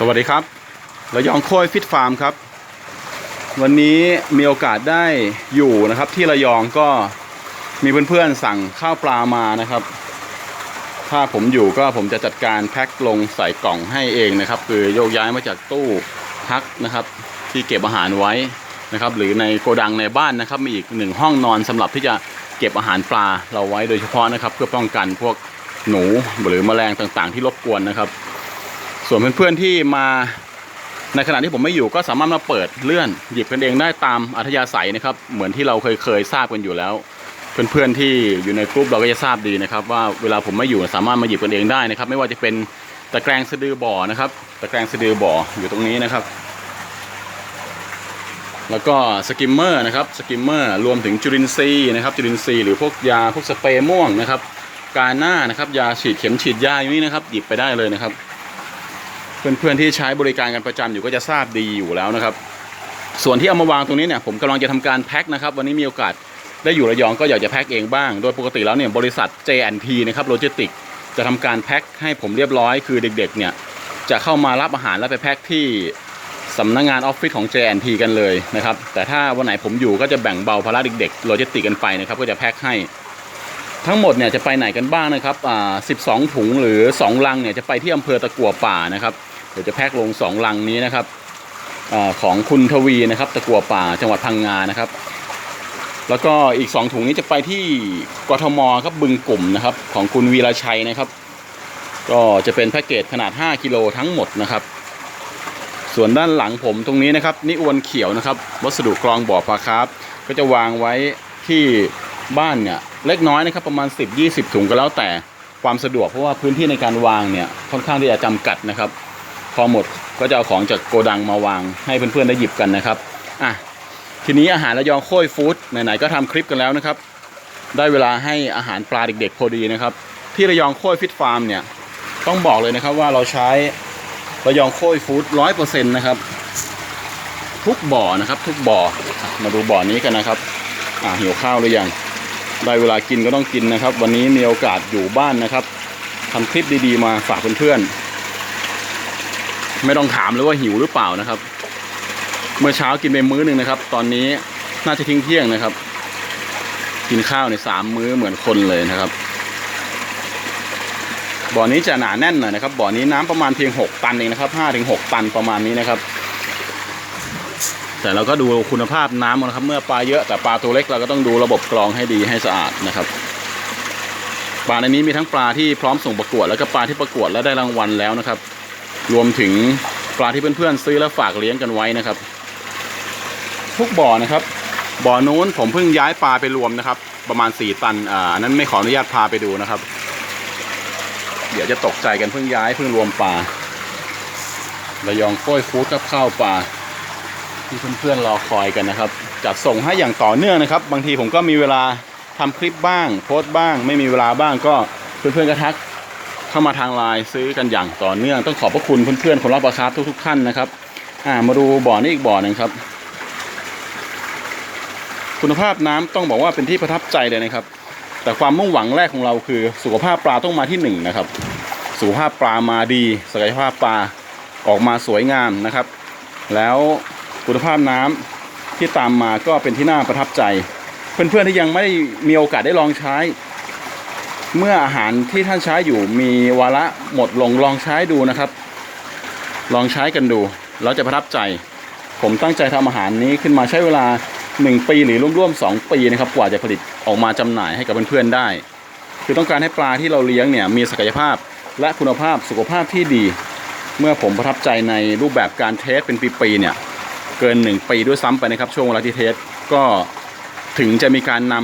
สวัสดีครับระยองโค้ยฟิตฟาร์มครับ วันนี้มีโอกาสได้อยู่นะครับ ที่ระยองก็มีเพื่อนๆสั่งข้าวปลามานะครับ ถ้าผมอยู่ก็ผมจะจัดการแพ็คลงใส่กล่องให้เองนะครับ คือโยกย้ายมาจากตู้พักนะครับ ที่เก็บอาหารไว้นะครับ หรือในโกดังในบ้านนะครับ มีอีกหนึ่งห้องนอนสำหรับที่จะเก็บอาหารปลาเราไว้โดยเฉพาะนะครับ เพื่อป้องกันพวกหนูหรือแมลงต่างๆ ที่รบกวนนะครับ ส่วนเพื่อนๆที่มาในขณะที่ผมไม่อยู่ก็สามารถมาเปิดเลื่อนหยิบกันเองได้ตามอัธยาศัยนะครับ เหมือนที่เราเคยเคยทราบกันอยู่แล้ว เพื่อนๆที่อยู่ในกลุ่มเราก็จะทราบดีนะครับ ว่าเวลาผมไม่อยู่สามารถมาหยิบกันเองได้นะครับ ไม่ว่าจะเป็นตะแกรงสะดือบ่อนะครับ ตะแกรงสะดือบ่ออยู่ตรงนี้นะครับ แล้วก็สกิมเมอร์นะครับสกิมเมอร์รวมถึงจุลินทรีย์นะครับ จุลินทรีย์หรือพวกยาพวกสเปรย์ม่วงนะครับ กาหน้านะครับ ยาฉีดเข็มฉีดยาอย่างนี้นะครับ หยิบไปได้เลยนะครับ เพื่อนๆที่ใช้บริการกันประจำอยู่ก็จะทราบดีอยู่แล้วนะครับ ส่วนที่เอามาวางตรงนี้เนี่ยผมกำลังจะทำการแพ็คนะครับ วันนี้มีโอกาสได้อยู่ระยองก็อยากจะแพ็คเองบ้าง โดยปกติแล้วเนี่ยบริษัท J&T นะครับโลจิสติกจะทำการแพ็คให้ผมเรียบร้อยคือเด็กๆเนี่ยจะเข้ามารับอาหารแล้วไปแพ็คที่สำนักงานออฟฟิศของ J&T กันเลยนะครับ แต่ถ้าวันไหนผมอยู่ก็จะแบ่งเบาภาระเด็กๆโลจิสติกกันไปนะครับ ก็จะแพ็คให้ ทั้งหมดเนี่ยจะไปไหนกันบ้างนะครับอ่า12ถุงหรือ 2 ลังเนี่ยจะไปที่อำเภอตะกัวป่านะครับ เดี๋ยวจะแพ็คลง 2 ลังนี้นะครับอาของคุณทวีนะครับ ตะกัวป่าจังหวัดพังงานะครับ แล้วก็อีก 2 ถุงนี้จะไปที่กทมครับบึงกลุ่มนะครับ ของคุณวีระชัยนะครับ ก็จะเป็นแพ็กเกจขนาด 5 กิโลทั้งหมดนะครับ ส่วนด้านหลังผมตรงนี้นะครับนิอวนเขียวนะครับ วัสดุกรองบ่อปลาคร์ฟก็จะวางไว้ที่ บ้านเนี่ยเล็กน้อยนะครับประมาณ 10-20 ถุงก็แล้วแต่ความสะดวกเพราะว่าพื้นที่ในการวางเนี่ยค่อนข้างที่จะจำกัดนะครับ พอหมดก็จะเอาของจากโกดังมาวางให้เพื่อนๆได้หยิบกันนะครับอะทีนี้อาหารระยองโค้ยฟู้ดไหนๆก็ทำคลิปกันแล้วนะครับ ได้เวลาให้อาหารปลาเด็กๆพอดีนะครับ ที่ระยองโค้ยฟิตฟาร์มเนี่ยต้องบอกเลยนะครับว่าเราใช้ระยองโค้ยฟู้ดร้อยเปอร์เซ็นต์นะครับทุกบ่อนะครับทุกบ่อมาดูบ่อนี้กันนะครับอ่าหิวข้าวหรือยัง ได้เวลากินก็ต้องกินนะครับ วันนี้มีโอกาสอยู่บ้านนะครับทำคลิปดีๆมาฝากเพื่อนๆไม่ต้องถามเลยว่าหิวหรือเปล่านะครับ เมื่อเช้ากินไปมื้อหนึ่งนะครับ ตอนนี้น่าจะทิ้งเที่ยงนะครับ กินข้าวในสามมื้อเหมือนคนเลยนะครับ บ่อนี้จะหนาแน่นหน่อยนะครับ บ่อนี้น้ำประมาณเพียง6ตันเองนะครับ5ถึง6ตันประมาณนี้นะครับ แต่เราก็ดูคุณภาพน้ำนะครับ เมื่อปลาเยอะแต่ปลาตัวเล็กเราก็ต้องดูระบบกรองให้ดีให้สะอาดนะครับปลาในนี้มีทั้งปลาที่พร้อมส่งประกวด แล้วก็ปลาที่ประกวดแล้วได้รางวัลแล้วนะครับ รวมถึงปลาที่เพื่อนๆซื้อแล้วฝากเลี้ยงกันไว้นะครับ ทุกบ่อนะครับ บ่อนู้นผมเพิ่งย้ายปลาไปรวมนะครับ ประมาณ 4 ตันอ่านั้นไม่ขออนุญาตพาไปดูนะครับ เดี๋ยวจะตกใจกันเพิ่งย้ายเพิ่งรวมปลาระยองโค้ยฟู้ดกับข้าวปลา ที่เพื่อนๆรอคอยกันนะครับ จัดส่งให้อย่างต่อเนื่องนะครับ บางทีผมก็มีเวลาทำคลิปบ้าง โพสต์บ้าง ไม่มีเวลาบ้างก็เพื่อนๆก็ทักเข้ามาทางไลน์ซื้อกันอย่างต่อเนื่อง ต้องขอบพระคุณเพื่อนๆคนรักปลาคาร์ฟทุกๆท่านนะครับอ่ามาดูบ่อนี้อีกบ่อนึงครับ คุณภาพน้ำต้องบอกว่าเป็นที่ประทับใจเลยนะครับ แต่ความมุ่งหวังแรกของเราคือ สุขภาพปลาต้องมาที่หนึ่งนะครับสุขภาพปลามาดีศักยภาพปลาออกมาสวยงามนะครับ แล้ว คุณภาพน้ำที่ตามมาก็เป็นที่น่าประทับใจ เพื่อนๆที่ยังไม่มีโอกาสได้ลองใช้ เมื่ออาหารที่ท่านใช้อยู่มีวาระหมดลงลองใช้ดูนะครับ ลองใช้กันดูแล้วจะประทับใจ ผมตั้งใจทำอาหารนี้ขึ้นมาใช้เวลา 1 ปีหรือร่วมๆ2ปีนะครับกว่าจะผลิตออกมาจำหน่ายให้กับเพื่อนๆได้ คือต้องการให้ปลาที่เราเลี้ยงเนี่ยมีศักยภาพและคุณภาพสุขภาพที่ดี เมื่อผมประทับใจในรูปแบบการเทสเป็นปีๆเนี่ย เกิน 1 ปีด้วยซ้ำไปนะครับ ช่วงเวลาที่เทสก็ถึงจะมีการน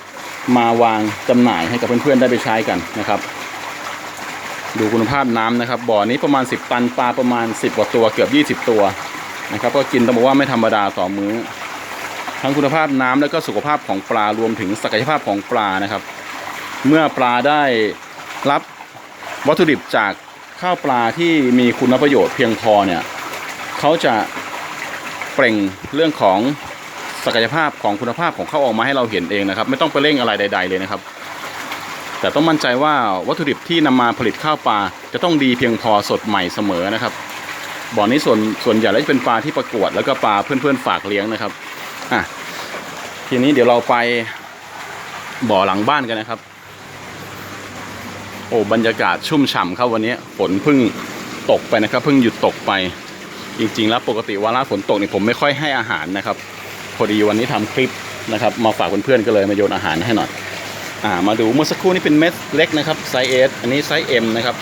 ำมาวางจำหน่ายให้กับเพื่อนๆได้ไปใช้กันนะครับ ดูคุณภาพน้ำนะครับ บ่อนี้ประมาณ 10 ตันปลาประมาณ 10กว่าตัวเกือบ 20 ตัวนะครับ ก็กินต้องบอกว่าไม่ธรรมดาต่อมื้อ ทั้งคุณภาพน้ำและก็สุขภาพของปลารวมถึงศักยภาพของปลานะครับ เมื่อปลาได้รับวัตถุดิบจากข้าวปลาที่มีคุณประโยชน์เพียงพอเนี่ยเขาจะ เปล่งเรื่องของศักยภาพของคุณภาพของเขาวออกมาให้เราเห็นเองนะครับ ไม่ต้องไปเร่งอะไรใด ๆ เลยนะครับ แต่ต้องมั่นใจว่าวัตถุดิบที่นำมาผลิตข้าวปลาจะต้องดีเพียงพอสดใหม่เสมอนะครับบ่อนี้ส่วนส่วนใหญ่แล้วจะเป็นปลาที่ประกวด แล้วก็ปลาเพื่อนๆฝากเลี้ยงนะครับอะทีนี้เดี๋ยวเราไปบ่อหลังบ้านกันนะครับ โอ้บรรยากาศชุ่มฉ่ำครับวันนี้ฝนเพิ่งตกไปนะครับเพิ่งหยุดตกไป จริงๆแล้วปกติเวลาฝนตกนี่ผมไม่ค่อยให้อาหารนะครับ พอดีวันนี้ทำคลิปนะครับ มาฝากเพื่อนๆก็เลยมาโยนอาหารให้หน่อยอ่ามาดูเมื่อสักครู่นี้เป็นเม็ดเล็กนะครับไซส์เอสอันนี้ไซส์เอ็มนะครับ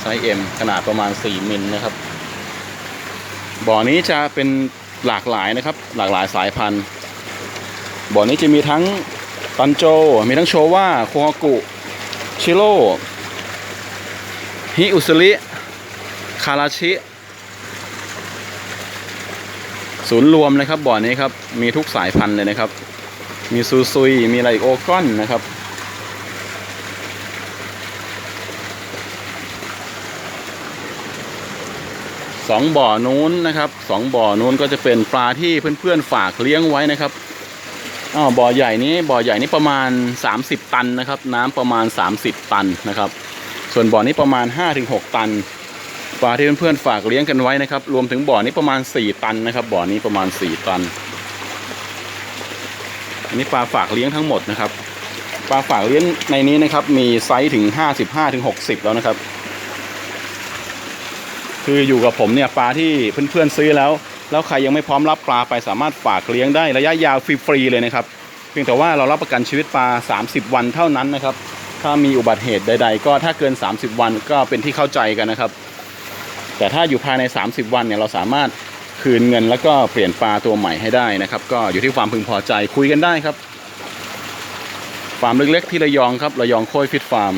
ไซส์เอ็มขนาดประมาณ 4มิลนะครับ บ่อนี้จะเป็นหลากหลายนะครับ หลากหลายสายพันธุ์ บ่อนี้จะมีทั้งตันโจ มีทั้งโชว่าโคฮกุ ชิโร่ฮิอุสริคาราชิ ศูนย์รวมนะครับบ่อนี้ครับมีทุกสายพันธุ์เลยนะครับ มีซูซุยมีอะไรอีกโอกอนนะครับสองบ่อนู้นนะครับสองบ่อนู้นก็จะเป็นปลาที่เพื่อนๆฝากเลี้ยงไว้นะครับอ้าวบ่อใหญ่นี้บ่อใหญ่นี้ประมาณ 30 ตันนะครับ น้ำประมาณ 30 ตันนะครับ ส่วนบ่อนี้ประมาณ 5-6 ตัน ปลาที่เพื่อนๆฝากเลี้ยงกันไว้นะครับ รวมถึงบ่อนี้ประมาณ 4 ตันนะครับ บ่อนี้ประมาณ 4 ตัน อันนี้ปลาฝากเลี้ยงทั้งหมดนะครับ ปลาฝากเลี้ยงในนี้นะครับ มีไซส์ถึง 55ถึง60 แล้วนะครับ คืออยู่กับผมเนี่ยปลาที่เพื่อนๆซื้อแล้ว แล้วใครยังไม่พร้อมรับปลาไปสามารถฝากเลี้ยงได้ระยะยาวฟรีๆเลยนะครับ เพียงแต่ว่าเรารับประกันชีวิตปลา 30 วันเท่านั้นนะครับ ถ้ามีอุบัติเหตุใด ๆ ก็ถ้าเกิน 30 วันก็เป็นที่เข้าใจกันนะครับ แต่ถ้าอยู่ภายใน 30 วันเนี่ยเราสามารถคืนเงินแล้วก็เปลี่ยนปลาตัวใหม่ให้ได้นะครับ ก็อยู่ที่ความพึงพอใจคุยกันได้ครับฟาร์มเล็กๆที่ระยองครับระยองโค้ยฟิตฟาร์ม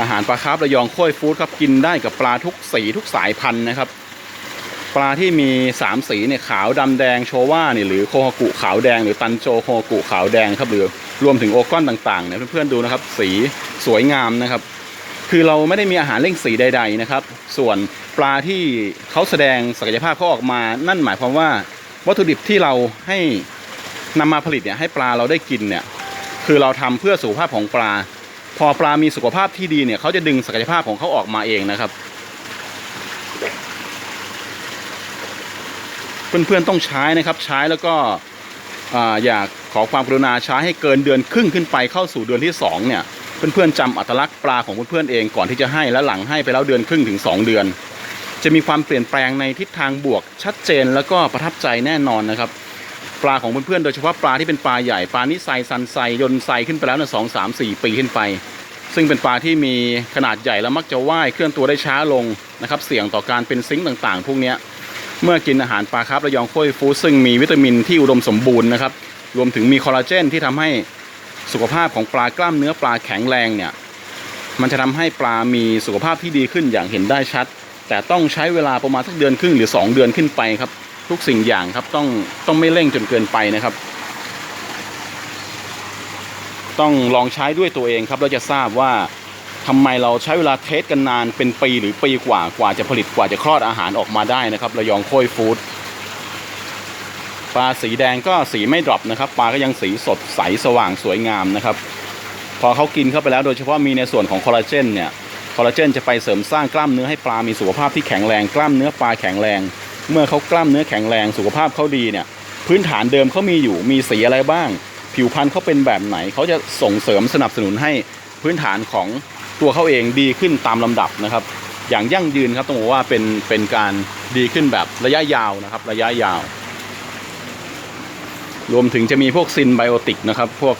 อาหารปลาคาร์ฟระยองโค้ยฟู้ดครับกินได้กับปลาทุกสีทุกสายพันธุ์นะครับ ปลาที่มี 3 สีเนี่ยขาวดำแดงโชว่าเนี่ยหรือโคฮกุขาวแดงหรือตันโจโคฮกุขาวแดงครับหรือรวมถึงโอก้อนต่างๆเนี่ยเพื่อนๆดูนะครับ สีสวยงามนะครับ คือเราไม่ได้มีอาหารเร่งสีใด ๆนะครับ ส่วนปลาที่เขาแสดงศักยภาพเขาออกมา นั่นหมายความว่าวัตถุดิบที่เราให้นำมาผลิตเนี่ยให้ปลาเราได้กินเนี่ยคือเราทำเพื่อสุขภาพของปลา พอปลามีสุขภาพที่ดีเนี่ยเขาจะดึงศักยภาพของเขาออกมาเองนะครับเพื่อนๆต้องใช้นะครับใช้แล้วก็อ่าอยากขอความกรุณาใช้ให้เกินเดือนครึ่งขึ้นไปเข้าสู่เดือนที่สองเนี่ย เพื่อนๆจำอัตลักษณ์ปลาของเพื่อนๆเองก่อนที่จะให้และหลังให้ไปแล้วเดือนครึ่งถึง 2 เดือน จะมีความเปลี่ยนแปลงในทิศทางบวกชัดเจนแล้วก็ประทับใจแน่นอนนะครับ ปลาของเพื่อนๆโดยเฉพาะปลาที่เป็นปลาใหญ่ปลานิไซซันไซยนไซขึ้นไปแล้วนี่ยสองสามสี่ปีขึ้นไป ซึ่งเป็นปลาที่มีขนาดใหญ่แล้วมักจะว่ายเคลื่อนตัวได้ช้าลงนะครับเสี่ยงต่อการเป็นซิงค์ต่างๆ พวกนี้เมื่อกินอาหารปลาคาร์ฟระยองโค้ยฟูซึ่งมีวิตามินที่อุดมสมบูรณ์นะครับรวมถึงมีคอลลาเจนที่ทำให้ สุขภาพของปลากล้ามเนื้อปลาแข็งแรงเนี่ยมันจะทำให้ปลามีสุขภาพที่ดีขึ้นอย่างเห็นได้ชัด แต่ต้องใช้เวลาประมาณสักเดือนครึ่งหรือ 2 เดือนขึ้นไปครับ ทุกสิ่งอย่างครับต้องต้องไม่เร่งจนเกินไปนะครับ ต้องลองใช้ด้วยตัวเองครับแล้วจะทราบว่าทำไมเราใช้เวลาเทสกันนานเป็นปีหรือปีกว่ากว่าจะผลิตกว่าจะคลอดอาหารออกมาได้นะครับระยองโค้ยฟู้ด ปลาสีแดงก็สีไม่ดรอปนะครับ ปลาก็ยังสีสดใสสว่างสวยงามนะครับ พอเขากินเข้าไปแล้วโดยเฉพาะมีในส่วนของคอลลาเจนเนี่ยคอลลาเจนจะไปเสริมสร้างกล้ามเนื้อให้ปลามีสุขภาพที่แข็งแรงกล้ามเนื้อปลาแข็งแรง เมื่อเขากล้ามเนื้อแข็งแรงสุขภาพเขาดีเนี่ยพื้นฐานเดิมเขามีอยู่มีสีอะไรบ้าง ผิวพรรณเขาเป็นแบบไหนเขาจะส่งเสริมสนับสนุนให้พื้นฐานของตัวเขาเองดีขึ้นตามลำดับนะครับ อย่างยั่งยืนครับต้องบอกว่าเป็นเป็นการดีขึ้นแบบระยะยาวนะครับ ระยะยาว รวมถึงจะมีพวกซินไบโอติกนะครับ พวก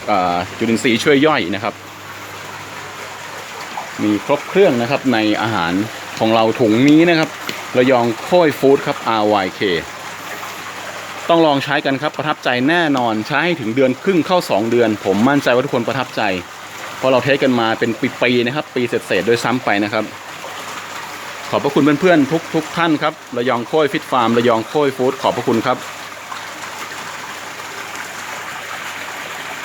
จุลินทรีย์ช่วยย่อยนะครับ มีครบเครื่องนะครับในอาหารของเราถุงนี้นะครับระยองโค้ยฟู้ดครับ RYK ต้องลองใช้กันครับประทับใจแน่นอนใช้ให้ถึงเดือนครึ่งเข้า 2 เดือน ผมมั่นใจว่าทุกคนประทับใจ เพราะเราเทสกันมาเป็นปีๆนะครับ ปีเศษๆโดยซ้ำไปนะครับ ขอบพระคุณเพื่อนๆทุกทุกท่านครับระยองโค้ยฟิตฟาร์มระยองโค้ยฟู้ดขอบพระคุณครับ